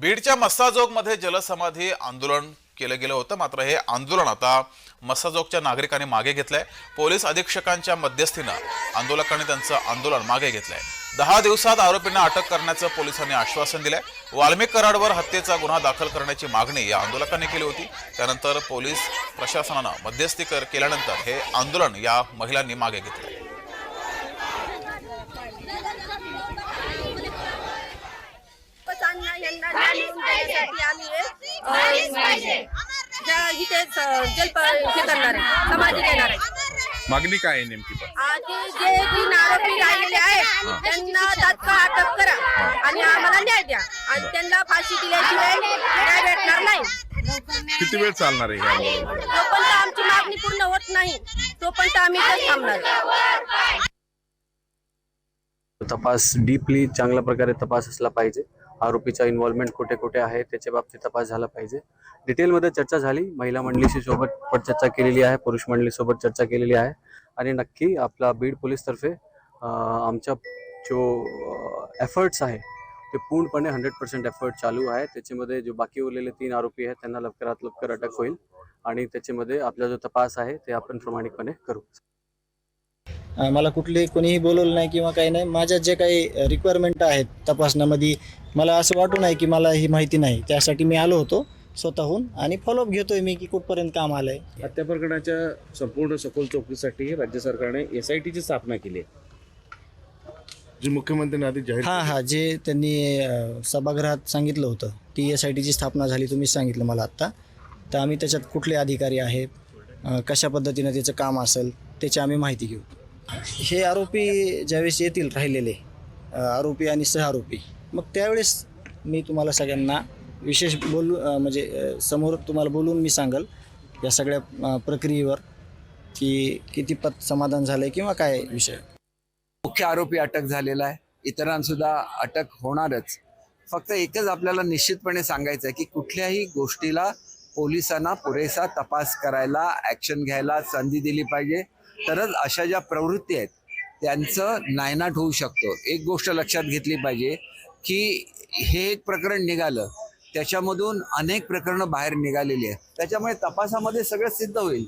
बीडच्या मस्साजोगमध्ये जलसमाधी आंदोलन केलं गेलं होतं. मात्र हे आंदोलन आता मस्साजोगच्या नागरिकांनी मागे घेतलंय. पोलीस अधीक्षकांच्या मध्यस्थीनं आंदोलकांनी त्यांचं आंदोलन मागे घेतलंय. दहा दिवसात आरोपींना अटक करण्याचं पोलिसांनी आश्वासन दिलंय. वाल्मिक कराडवर हत्येचा गुन्हा दाखल करण्याची मागणी या आंदोलकांनी केली होती. त्यानंतर पोलीस प्रशासनानं मध्यस्थी केल्यानंतर हे आंदोलन या महिलांनी मागे घेतलंय. देण्यासाठी आम्ही हे करणार आहे. समाधी देणार आहे. मागणी काय आहे नेमकी पण? आधी जे तीन आरोपी राहिलेले आहेत त्यांना तात्काळ अटक करा आणि आम्हाला न्याय द्या. आणि त्यांना फाशी दिल्याशिवाय न्याय भेटणार नाही. किती वेळ चालणार आहे हे आंदोलन तोपर्यंत आमची मागणी पूर्ण होत नाही तोपर्यंत आम्ही इथंच थांबणार. आहे. तपास डीपली चांगल्या प्रकारे तपास असला पाहिजे. आरोपीचा इन्व्हॉल्वमेंट कुठे कुठे आहे त्याच्या बाबतीत तपास झाला पाहिजे. डिटेलमध्ये चर्चा झाली. महिला मंडळीशी सोबत पण चर्चा केलेली आहे पुरुष मंडळीसोबत चर्चा केलेली आहे. आणि नक्की आपला बीड पोलीसतर्फे आमच्या जो एफर्ट्स आहे ते पूर्णपणे हंड्रेड पर्सेंट एफर्ट चालू आहे. त्याच्यामध्ये जो बाकी उरलेले तीन आरोपी आहेत त्यांना लवकरात लवकर अटक होईल. आणि त्याच्यामध्ये आपला जो तपास आहे ते आपण प्रामाणिकपणे करू. मला कुठले कोणीही बोलवलं नाही किंवा काही नाही. माझ्या जे काही रिक्वायरमेंट आहेत तपासण्यामध्ये मला असं वाटू नाही की मला ही माहिती नाही. त्यासाठी मी आलो होतो स्वतःहून आणि फॉलोअप घेतोय मी की कुठपर्यंत काम आलंय. हत्या प्रकरणाच्या संपूर्ण सखोल चौकशीसाठी राज्य सरकारने एस आय टीची स्थापना केली आहे. जी मुख्यमंत्र्यांनी आधी जाहीर हां हां जे त्यांनी अं, सभागृहात सांगितलं होतं टी एस आय टीची स्थापना झाली तुम्हीच सांगितलं मला आत्ता. तर आम्ही त्याच्यात कुठले अधिकारी आहेत अं, कशा पद्धतीनं त्याचं काम असेल त्याची आम्ही माहिती घेऊ. हे आरोपी ज्यावेळेस येतील राहिलेले आरोपी आणि सहआरोपी मग त्यावेळेस मी तुम्हाला सगळ्यांना विशेष बोलू म्हणजे समोर तुम्हाला बोलून मी सांगल या सगळ्या प्रक्रियेवर की किती पत समाधान झालं किंवा काय विषय. मुख्य आरोपी अटक झालेला आहे. इतरांसुद्धा अटक होणारच. फक्त एकच आपल्याला निश्चितपणे सांगायचं आहे की कुठल्याही गोष्टीला पोलिसांना पुरेसा तपास करायला ॲक्शन घ्यायला संधी दिली पाहिजे. तरच अशा ज्या प्रवृत्ती आहेत त्यांचं नायनाट होऊ शकतो. एक गोष्ट लक्षात घेतली पाहिजे की हे एक प्रकरण निघालं त्याच्यामधून अनेक प्रकरणं बाहेर निघालेली आहेत. त्याच्यामुळे तपासामध्ये सगळं सिद्ध होईल.